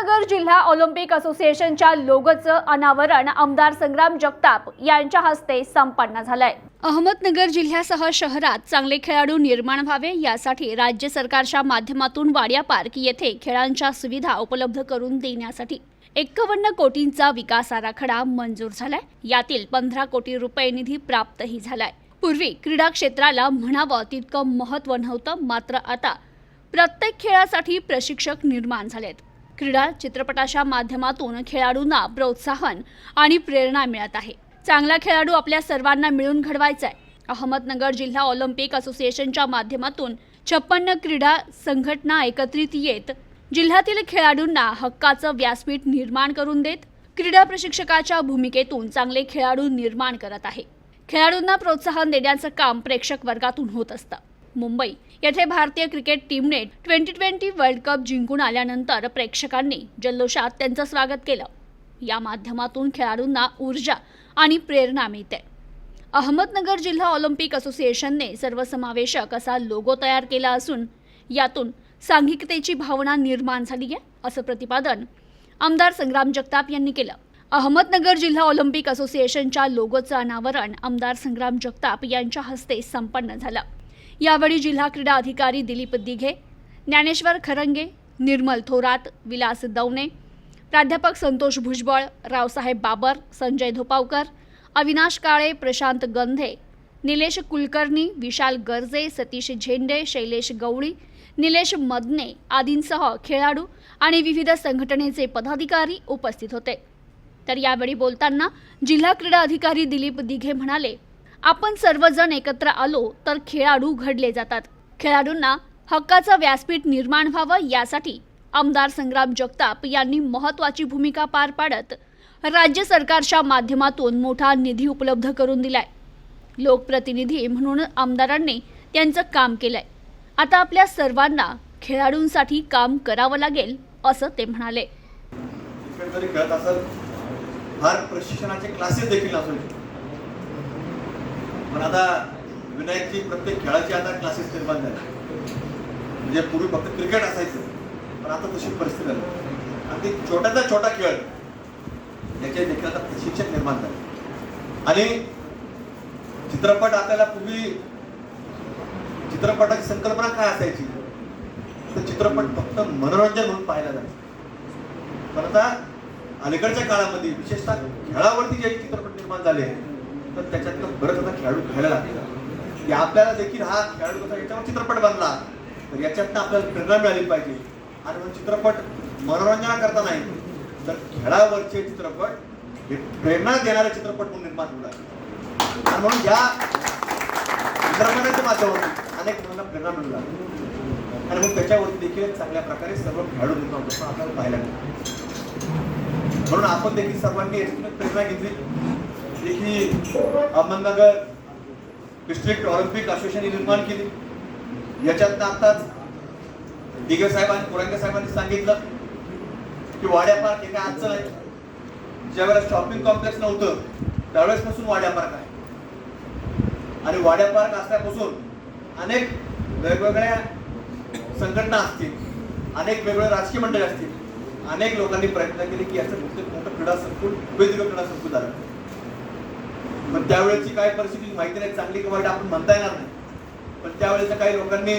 अहमदनगर जिल्हा ऑलिम्पिक असोसिएशनच्या लोगोचं अनावरण आमदार संग्राम जगताप यांच्या हस्ते संपन्न झालंय. अहमदनगर जिल्ह्यासह शहरात चांगले खेळाडू निर्माण व्हावे यासाठी राज्य सरकारच्या माध्यमातून वाडिया पार्क येथे खेळांच्या सुविधा उपलब्ध करून देण्यासाठी एक्कावन्न कोटींचा विकास आराखडा मंजूर झालाय. यातील पंधरा कोटी रुपये निधी प्राप्तही झालाय. पूर्वी क्रीडा क्षेत्राला म्हणावं तितकं महत्त्व नव्हतं मात्र आता प्रत्येक खेळासाठी प्रशिक्षक निर्माण झालेत. क्रीडा चित्रपटाच्या माध्यमातून खेळाडूंना प्रोत्साहन आणि प्रेरणा मिळत आहे. चांगला खेळाडू आपल्या सर्वांना मिळून घडवायचा आहे अहमदनगर जिल्हा ऑलिम्पिक असोसिएशनच्या माध्यमातून छप्पन्न क्रीडा संघटना एकत्रित येत जिल्ह्यातील खेळाडूंना हक्काचं व्यासपीठ निर्माण करून देत क्रीडा प्रशिक्षकाच्या भूमिकेतून चांगले खेळाडू निर्माण करत आहे. खेळाडूंना प्रोत्साहन देण्याचं काम प्रेक्षक वर्गातून होत असतं. मुंबई येथे भारतीय क्रिकेट टीमने ट्वेंटी ट्वेंटी वर्ल्ड कप जिंकून आल्यानंतर प्रेक्षकांनी जल्लोषात त्यांचं स्वागत केलं. या माध्यमातून खेळाडूंना ऊर्जा आणि प्रेरणा मिळते. अहमदनगर जिल्हा ऑलिम्पिक असोसिएशनने सर्वसमावेशक असा लोगो तयार केला असून यातून सांघिकतेची भावना निर्माण झाली आहे असं प्रतिपादन आमदार संग्राम जगताप यांनी केलं. अहमदनगर जिल्हा ऑलिम्पिक असोसिएशनच्या लोगोचं अनावरण आमदार संग्राम जगताप यांच्या हस्ते संपन्न झालं. यावेळी जिल्हा क्रीडा अधिकारी दिलीप दिघे ज्ञानेश्वर खरंगे निर्मल थोरात विलास दवणे प्राध्यापक संतोष भुजबळ रावसाहेब बाबर संजय धोपावकर अविनाश काळे प्रशांत गंधे निलेश कुलकर्णी विशाल गर्जे सतीश झेंडे शैलेश गवळी निलेश मदने आदींसह खेळाडू आणि विविध संघटनेचे पदाधिकारी उपस्थित होते. तर यावेळी बोलताना जिल्हा क्रीडा अधिकारी दिलीप दिघे म्हणाले आपण सर्वजण एकत्र आलो तर खेळाडू घडले जातात. खेळाडूंना हक्काचं व्यासपीठ निर्माण व्हावं यासाठी आमदार संग्राम जगताप यांनी महत्त्वाची भूमिका पार पाडत राज्य सरकारच्या माध्यमातून मोठा निधी उपलब्ध करून दिलाय. लोकप्रतिनिधी म्हणून आमदारांनी त्यांचं काम केलंय. आता आपल्या सर्वांना खेळाडूंसाठी काम करावं लागेल असं ते म्हणाले. फार प्रशिक्षणाचे क्लासेस देखील असू पण आता विनायकची प्रत्येक खेळाची आता क्लासेस निर्माण झाले म्हणजे पूर्वी फक्त क्रिकेट असायचं पण आता तशी परिस्थिती झाली. आणि ते छोट्याचा छोटा खेळ याचे देखील आता प्रशिक्षक निर्माण झाले. आणि चित्रपट आपल्याला पूर्वी चित्रपटाची संकल्पना काय असायची? तर चित्रपट फक्त मनोरंजन म्हणून पाहायला जायचं. पण आता अलीकडच्या काळामध्ये विशेषतः खेळावरती जे चित्रपट निर्माण झाले तर त्याच्यातनं बरंच आता खेळाडू खेळायला लागले. की आपल्याला देखील हा खेळाडू कसा याच्यावर चित्रपट बनला. तर याच्यातनं आपल्याला प्रेरणा मिळाली पाहिजे. आणि म्हणून चित्रपट मनोरंजनाकरता नाही. तर खेळावरचे चित्रपट हे प्रेरणा देणारे चित्रपट म्हणून निर्माण होऊ लागले. आणि म्हणून या चित्रपटाच्या माध्यमातून अनेक मुलांना प्रेरणा मिळू लागली. आणि मग त्याच्यावरती देखील चांगल्या प्रकारे सर्व खेळाडू निर्माण होतो आपल्याला पाहायला मिळतो. म्हणून आपण देखील सर्वांनी प्रेरणा घेतली. जे की अहमदनगर डिस्ट्रिक्ट ऑलिम्पिक असोसिएशनने निर्माण केली. याच्यातनं आताच दिगे साहेब आणि साहेबांनी सांगितलं की वाड्या पार्क हे काय आजचं नाही ज्यावेळेला शॉपिंग कॉम्प्लेक्स नव्हतं त्यावेळेसपासून वाड्या पार्क आहे. आणि वाड्या पार्क असल्यापासून अनेक वेगवेगळ्या संघटना असतील अनेक वेगवेगळे राजकीय मंडळी असतील अनेक लोकांनी प्रयत्न केले की याचं मोठं क्रीडा संकुल उभेदिग क्रीडा संकुल झालं. पण त्यावेळेची काय परिस्थिती माहिती नाही चांगली की वाईट आपण म्हणता येणार नाही. पण त्यावेळेच्या काही लोकांनी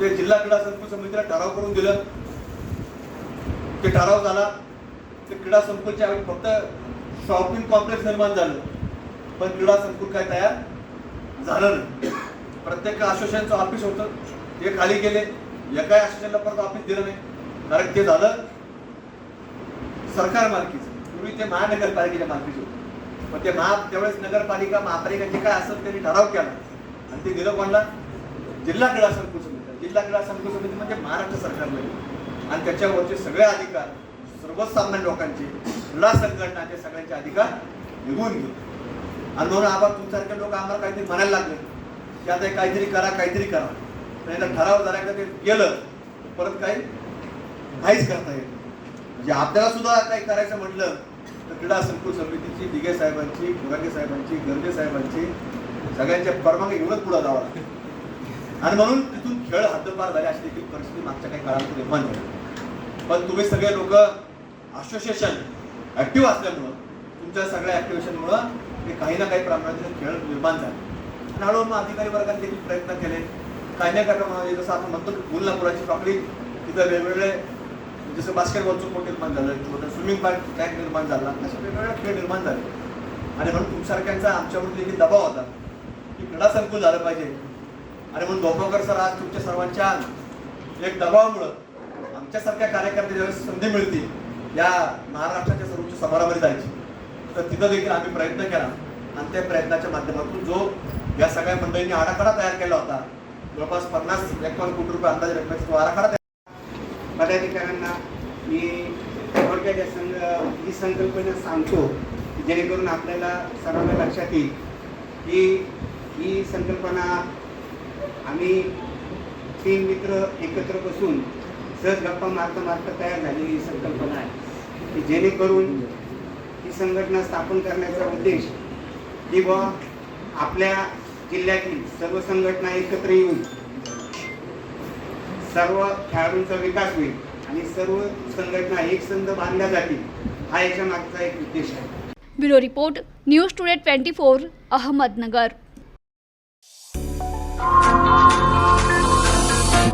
ते जिल्हा क्रीडा संकुल समितीला ठराव करून दिलं ते ठराव झाला ते क्रीडा संकुलच्या वेळी फक्त शॉपिंग कॉम्प्लेक्स निर्माण झालं पण क्रीडा संकुल काय तयार झालं नाही. प्रत्येक असोसिएशनचं ऑफिस होतं ते खाली गेले एकाही असोसिएशनला परत ऑफिस दिलं नाही. कारण ते झालं सरकार मालकीचं. पूर्वी ते महानगरपालिकेच्या मालकीचं होतं. पण ते महा त्यावेळेस नगरपालिका महापालिका जे काय असेल त्यांनी ठराव केला. आणि ते दिलं कोणला? जिल्हा क्रीडा संकुल समिती. जिल्हा क्रीडा संकुल समिती म्हणजे महाराष्ट्र सरकारला आणि त्याच्यावरचे सगळे अधिकार सर्वसामान्य लोकांचे क्रीडा संघटनाचे सगळ्यांचे अधिकार निघून गेले. आणि म्हणून आबा तुमच्यासारखे लोक आम्हाला काहीतरी म्हणायला लागले. की आता काहीतरी करा काहीतरी करा. पण एकदा ठराव झाला ते गेलं. परत काही काहीच करता येत नाही. म्हणजे आपल्याला सुद्धा काही करायचं म्हटलं तर क्रीडा संकुल समितीची दिघे साहेबांची गुरागे साहेबांची गर्जे साहेबांची सगळ्यांच्या परवानगी घेऊनच पुढे जावं लागतं आणि म्हणून तिथून खेळ हद्दपार झाले अशी देखील परिस्थिती मागच्या काही काळात निर्माण झाली. पण तुम्ही सगळे लोक असोसिएशन ऍक्टिव्ह असल्यामुळं तुमच्या सगळ्या ऍक्टिव्हेशनमुळं ते काही ना काही प्रमाणात खेळ निर्माण झाले. आणि हळूहळू मग अधिकारी वर्गाने देखील प्रयत्न केले. काही ना काही प्रमाणात जसं आपण म्हणतो की फुलनापुराची टॉकली तिथं वेगवेगळे जसं बास्केटबॉलचं कोर्ट निर्माण झालं किंवा स्विमिंग पार्क ट्रॅक निर्माण झाला असे वेगवेगळे खेळ निर्माण झाले. आणि म्हणून तुमच्यासारख्यांचा आमच्यामध्ये देखील दबाव होता. की क्रीडा संकुल झालं पाहिजे. आणि म्हणून धोपावकर सर आज तुमच्या सर्वांच्या एक दबावामुळं आमच्यासारख्या कार्यकर्ते ज्यावेळेस संधी मिळते या महाराष्ट्राच्या सर्वोच्च समारामध्ये जायची. तर तिथं देखील आम्ही प्रयत्न केला. आणि त्या प्रयत्नाच्या माध्यमातून जो या सगळ्या मंडळींनी आराखडा तयार केला होता जवळपास पन्नास एकावन्न कोटी रुपये अंदाजे रकमेचा तो आराखडा तयार त्या ठिकाणी थोडक्यात या संघ ही संकल्पना सांगतो जेणेकरून आपल्याला सर्वांना लक्षात येईल की ही संकल्पना आम्ही तीन मित्र एकत्र बसून सहज गप्पा मारता मारता तयार झालेली ही संकल्पना आहे. की जेणेकरून ही संघटना स्थापन करण्याचा उद्देश की बुवा आपल्या जिल्ह्यातील सर्व संघटना एकत्र येऊन सर्व खेळाडूंचा विकास होईल आणि सर्व संघटना एक संघ बांधल्या जातील. हा याच्या मागचा एक उद्देश आहे. Bureau report news today twenty four Ahmednagar.